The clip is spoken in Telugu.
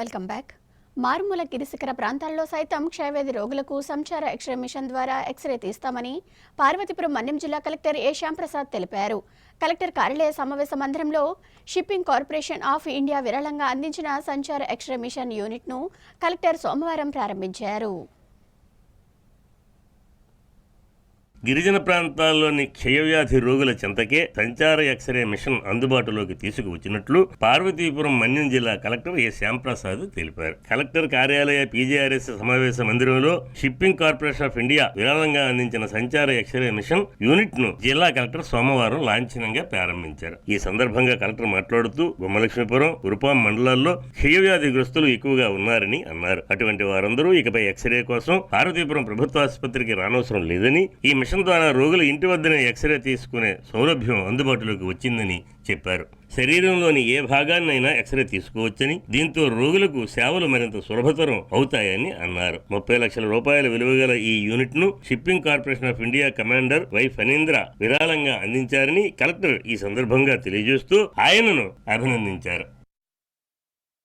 Welcome back. మారుమూల గిరిశిఖర ప్రాంతాల్లో సైతం క్షయవ్యాధి రోగులకు సంచార ఎక్స్రే మిషన్ ద్వారా ఎక్స్రే తీస్తామని పార్వతీపురం మన్యం జిల్లా కలెక్టర్ ఏ శ్యాంప్రసాద్ తెలిపారు. కలెక్టర్ కార్యాలయ సమావేశ మందిరంలో షిప్పింగ్ కార్పొరేషన్ ఆఫ్ ఇండియా విరాళంగా అందించిన సంచార ఎక్స్రే మిషన్ యూనిట్ను కలెక్టర్ సోమవారం ప్రారంభించారు. గిరిజన ప్రాంతాల్లోని క్షయవ్యాధి రోగుల చెంతకే సంచార ఎక్స్రే మిషన్ అందుబాటులోకి తీసుకువచ్చినట్లు పార్వతీపురం మన్యం జిల్లా కలెక్టర్ ఏ శ్యాంప్రసాద్ తెలిపారు. కలెక్టర్ కార్యాలయ పీజీఆర్ఎస్ సమావేశ మందిరంలో షిప్పింగ్ కార్పొరేషన్ ఆఫ్ ఇండియా విరాళంగా అందించిన సంచార ఎక్స్రే మిషన్ యూనిట్ను జిల్లా కలెక్టర్ సోమవారం లాంఛనంగా ప్రారంభించారు. ఈ సందర్భంగా కలెక్టర్ మాట్లాడుతూ గుమ్మలక్ష్మీపురం కురుపాం మండలాల్లో క్షయవ్యాధి గ్రస్తులు ఎక్కువగా ఉన్నారని అన్నారు. అటువంటి వారందరూ ఇకపై ఎక్స్రే కోసం పార్వతీపురం ప్రభుత్వ ఆసుపత్రికి రానవసరం లేదని ఈ మిషన్ ద్వారా రోగులు ఇంటి వద్దనే ఎక్స్రే తీసుకునే సౌలభ్యం అందుబాటులోకి వచ్చిందని చెప్పారు. శరీరంలోని ఏ భాగాన్నైనా ఎక్స్రే తీసుకోవచ్చని దీంతో రోగులకు సేవలు మరింత సులభతరం అవుతాయని అన్నారు. ముప్పై లక్షల రూపాయల విలువగల ఈ యూనిట్ను shipping corporation of India commander Y Phanindra విరాళంగా అందించారని కలెక్టర్ ఈ సందర్భంగా తెలియజేస్తూ ఆయనను అభినందించారు.